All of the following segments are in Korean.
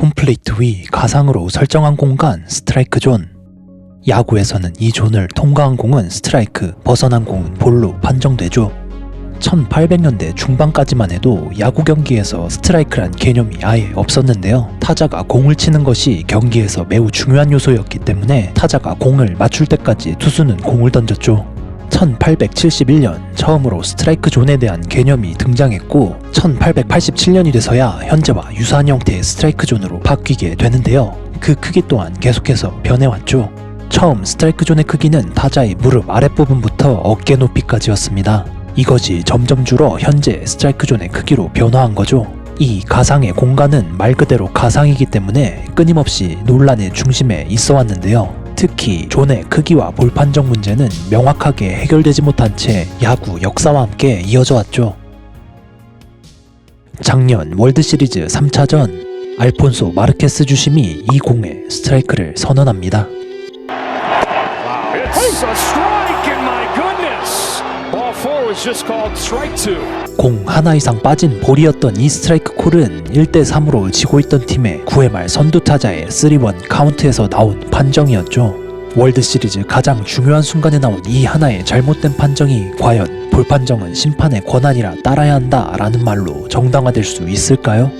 홈플레이트 위 가상으로 설정한 공간 스트라이크 존. 야구에서는 이 존을 통과한 공은 스트라이크, 벗어난 공은 볼로 판정되죠. 1800년대 중반까지만 해도 야구 경기에서 스트라이크란 개념이 아예 없었는데요. 타자가 공을 치는 것이 경기에서 매우 중요한 요소였기 때문에 타자가 공을 맞출 때까지 투수는 공을 던졌죠. 1871년 처음으로 스트라이크 존에 대한 개념이 등장했고 1887년이 돼서야 현재와 유사한 형태의 스트라이크 존으로 바뀌게 되는데요. 그 크기 또한 계속해서 변해왔죠. 처음 스트라이크 존의 크기는 타자의 무릎 아랫부분부터 어깨 높이까지였습니다. 이것이 점점 줄어 현재 스트라이크 존의 크기로 변화한 거죠. 이 가상의 공간은 말 그대로 가상이기 때문에 끊임없이 논란의 중심에 있어 왔는데요. 특히 존의 크기와 볼 판정 문제는 명확하게 해결되지 못한 채 야구 역사와 함께 이어져 왔죠. 작년 월드시리즈 3차전 알폰소 마르케스 주심이 이 공에 스트라이크를 선언합니다. 공 하나 이상 빠진 볼이었던 이 스트라이크 콜은 1대3으로 지고 있던 팀의 9회 말 선두 타자의 3원 카운트에서 나온 판정이었죠. 월드 시리즈 가장 중요한 순간에 나온 이 하나의 잘못된 판정이 과연 볼 판정은 심판의 권한이라 따라야 한다 라는 말로 정당화될 수 있을까요?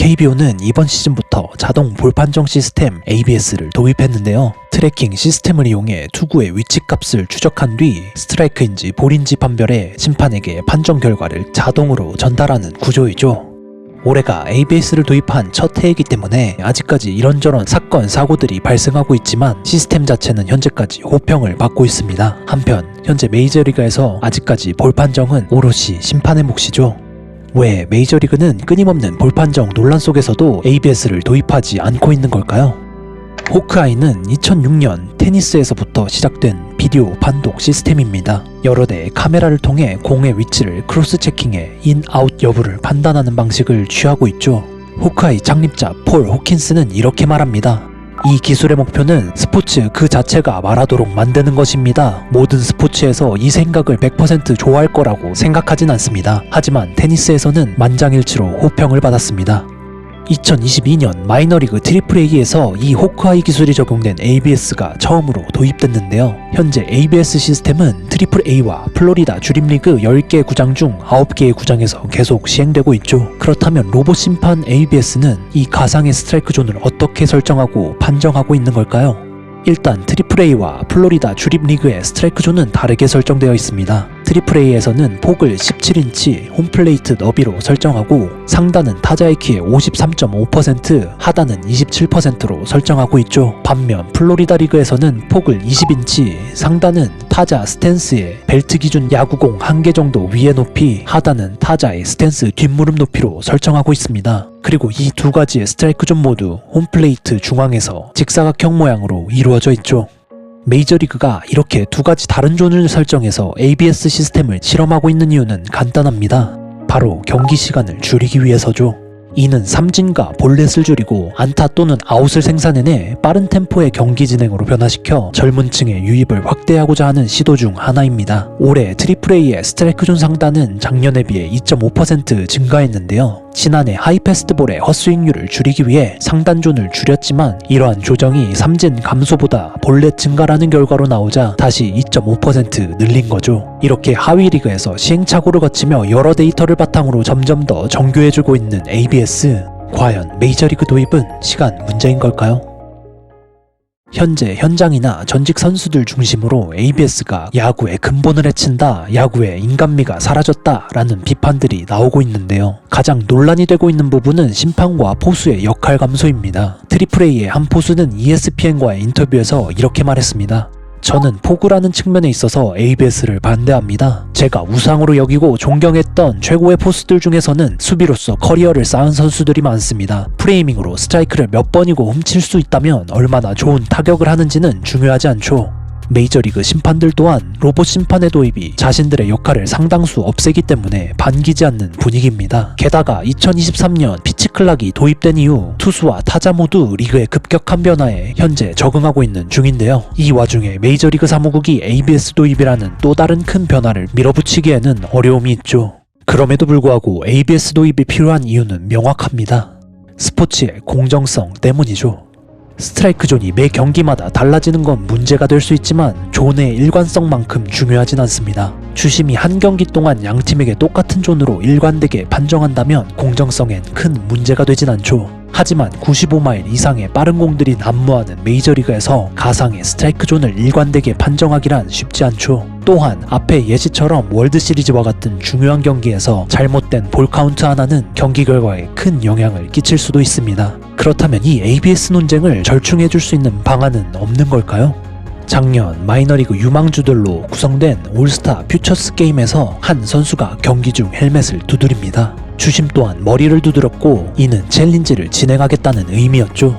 KBO는 이번 시즌부터 자동 볼 판정 시스템 ABS를 도입했는데요. 트래킹 시스템을 이용해 투구의 위치 값을 추적한 뒤 스트라이크인지 볼인지 판별해 심판에게 판정 결과를 자동으로 전달하는 구조이죠. 올해가 ABS를 도입한 첫 해이기 때문에 아직까지 이런저런 사건, 사고들이 발생하고 있지만 시스템 자체는 현재까지 호평을 받고 있습니다. 한편 현재 메이저리그에서 아직까지 볼 판정은 오롯이 심판의 몫이죠. 왜 메이저리그는 끊임없는 볼 판정 논란 속에서도 ABS를 도입하지 않고 있는 걸까요? 호크아이는 2006년 테니스에서부터 시작된 비디오 판독 시스템입니다. 여러 대의 카메라를 통해 공의 위치를 크로스 체킹해 인, 아웃 여부를 판단하는 방식을 취하고 있죠. 호크아이 창립자 폴 호킨스는 이렇게 말합니다. 이 기술의 목표는 스포츠 그 자체가 말하도록 만드는 것입니다. 모든 스포츠에서 이 생각을 100% 좋아할 거라고 생각하진 않습니다. 하지만 테니스에서는 만장일치로 호평을 받았습니다. 2022년 마이너리그 트리플 A에서 이 호크아이 기술이 적용된 ABS가 처음으로 도입됐는데요. 현재 ABS 시스템은 트리플 A와 플로리다 주립리그 10개 구장 중 9개의 구장에서 계속 시행되고 있죠. 그렇다면 로봇 심판 ABS는 이 가상의 스트라이크 존을 어떻게 설정하고 판정하고 있는 걸까요? 일단 트리플 A와 플로리다 주립리그의 스트라이크 존은 다르게 설정되어 있습니다. 트리플 A에서는 폭을 17인치 홈플레이트 너비로 설정하고 상단은 타자의 키의 53.5%, 하단은 27%로 설정하고 있죠. 반면 플로리다 리그에서는 폭을 20인치, 상단은 타자 스탠스의 벨트 기준 야구공 한개 정도 위에 높이, 하단은 타자의 스탠스 뒷무릎 높이로 설정하고 있습니다. 그리고 이 두 가지의 스트라이크 존 모두 홈플레이트 중앙에서 직사각형 모양으로 이루어져 있죠. 메이저리그가 이렇게 두 가지 다른 존을 설정해서 ABS 시스템을 실험하고 있는 이유는 간단합니다. 바로 경기 시간을 줄이기 위해서죠. 이는 삼진과 볼넷을 줄이고 안타 또는 아웃을 생산해내 빠른 템포의 경기 진행으로 변화시켜 젊은 층의 유입을 확대하고자 하는 시도 중 하나입니다. 올해 트리플 A의 스트라이크 존 상단은 작년에 비해 2.5% 증가했는데요. 지난해 하이패스트볼의 헛스윙률을 줄이기 위해 상단존을 줄였지만 이러한 조정이 삼진 감소보다 볼넷 증가라는 결과로 나오자 다시 2.5% 늘린 거죠. 이렇게 하위 리그에서 시행착오를 거치며 여러 데이터를 바탕으로 점점 더 정교해지고 있는 ABS. 과연 메이저리그 도입은 시간 문제인 걸까요? 현재 현장이나 전직 선수들 중심으로 ABS가 야구의 근본을 해친다, 야구의 인간미가 사라졌다 라는 비판들이 나오고 있는데요. 가장 논란이 되고 있는 부분은 심판과 포수의 역할 감소입니다. 트리플 A의 한 포수는 ESPN과의 인터뷰에서 이렇게 말했습니다. 저는 포구라는 측면에 있어서 ABS를 반대합니다. 제가 우상으로 여기고 존경했던 최고의 포수들 중에서는 수비로서 커리어를 쌓은 선수들이 많습니다. 프레이밍으로 스트라이크를 몇 번이고 훔칠 수 있다면 얼마나 좋은 타격을 하는지는 중요하지 않죠. 메이저리그 심판들 또한 로봇 심판의 도입이 자신들의 역할을 상당수 없애기 때문에 반기지 않는 분위기입니다. 게다가 2023년 피치 클락이 도입된 이후 투수와 타자 모두 리그의 급격한 변화에 현재 적응하고 있는 중인데요. 이 와중에 메이저리그 사무국이 ABS 도입이라는 또 다른 큰 변화를 밀어붙이기에는 어려움이 있죠. 그럼에도 불구하고 ABS 도입이 필요한 이유는 명확합니다. 스포츠의 공정성 때문이죠. 스트라이크 존이 매 경기마다 달라지는 건 문제가 될 수 있지만 존의 일관성만큼 중요하진 않습니다. 주심이 한 경기 동안 양 팀에게 똑같은 존으로 일관되게 판정한다면 공정성엔 큰 문제가 되진 않죠. 하지만 95마일 이상의 빠른 공들이 난무하는 메이저리그에서 가상의 스트라이크 존을 일관되게 판정하기란 쉽지 않죠. 또한 앞의 예시처럼 월드시리즈와 같은 중요한 경기에서 잘못된 볼 카운트 하나는 경기 결과에 큰 영향을 끼칠 수도 있습니다. 그렇다면 이 ABS 논쟁을 절충해줄 수 있는 방안은 없는 걸까요? 작년 마이너리그 유망주들로 구성된 올스타 퓨처스 게임에서 한 선수가 경기 중 헬멧을 두드립니다. 주심 또한 머리를 두드렸고 이는 챌린지를 진행하겠다는 의미였죠.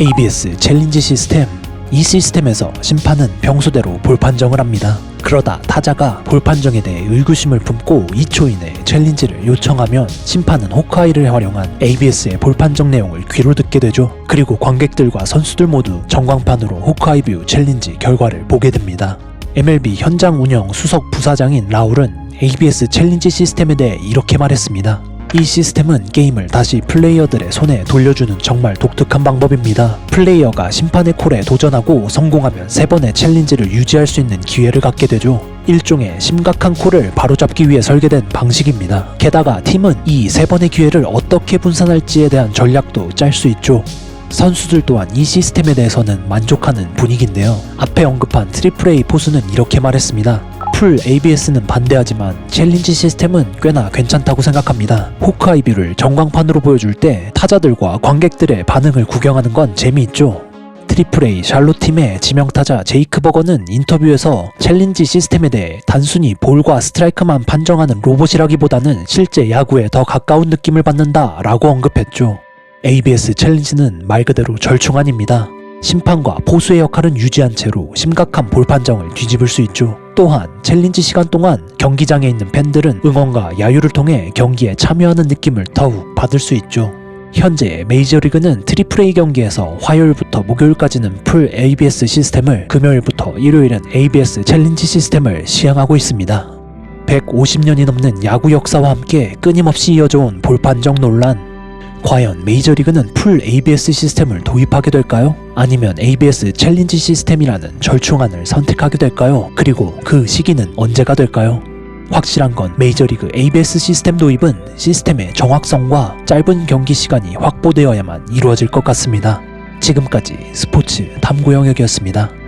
ABS 챌린지 시스템 이 시스템에서 심판은 평소대로 볼 판정을 합니다. 그러다 타자가 볼 판정에 대해 의구심을 품고 2초 이내 챌린지를 요청하면 심판은 호크아이를 활용한 ABS의 볼 판정 내용을 귀로 듣게 되죠. 그리고 관객들과 선수들 모두 전광판으로 호크아이 뷰 챌린지 결과를 보게 됩니다. MLB 현장 운영 수석 부사장인 라울은 ABS 챌린지 시스템에 대해 이렇게 말했습니다. 이 시스템은 게임을 다시 플레이어들의 손에 돌려주는 정말 독특한 방법입니다. 플레이어가 심판의 콜에 도전하고 성공하면 세 번의 챌린지를 유지할 수 있는 기회를 갖게 되죠. 일종의 심각한 콜을 바로잡기 위해 설계된 방식입니다. 게다가 팀은 이 세 번의 기회를 어떻게 분산할지에 대한 전략도 짤 수 있죠. 선수들 또한 이 시스템에 대해서는 만족하는 분위기인데요. 앞에 언급한 트리플 A 포수는 이렇게 말했습니다. 풀 ABS는 반대하지만 챌린지 시스템은 꽤나 괜찮다고 생각합니다. 호크아이뷰를 전광판으로 보여줄 때 타자들과 관객들의 반응을 구경하는 건 재미있죠. 트리플 A 샬롯 팀의 지명타자 제이크 버거는 인터뷰에서 챌린지 시스템에 대해 단순히 볼과 스트라이크만 판정하는 로봇이라기보다는 실제 야구에 더 가까운 느낌을 받는다 라고 언급했죠. ABS 챌린지는 말 그대로 절충안입니다. 심판과 포수의 역할은 유지한 채로 심각한 볼 판정을 뒤집을 수 있죠. 또한 챌린지 시간 동안 경기장에 있는 팬들은 응원과 야유를 통해 경기에 참여하는 느낌을 더욱 받을 수 있죠. 현재 메이저리그는 트리플 A 경기에서 화요일부터 목요일까지는 풀 ABS 시스템을 금요일부터 일요일은 ABS 챌린지 시스템을 시행하고 있습니다. 150년이 넘는 야구 역사와 함께 끊임없이 이어져온 볼 판정 논란 과연 메이저리그는 풀 ABS 시스템을 도입하게 될까요? 아니면 ABS 챌린지 시스템이라는 절충안을 선택하게 될까요? 그리고 그 시기는 언제가 될까요? 확실한 건 메이저리그 ABS 시스템 도입은 시스템의 정확성과 짧은 경기 시간이 확보되어야만 이루어질 것 같습니다. 지금까지 스포츠 탐구 영역이었습니다.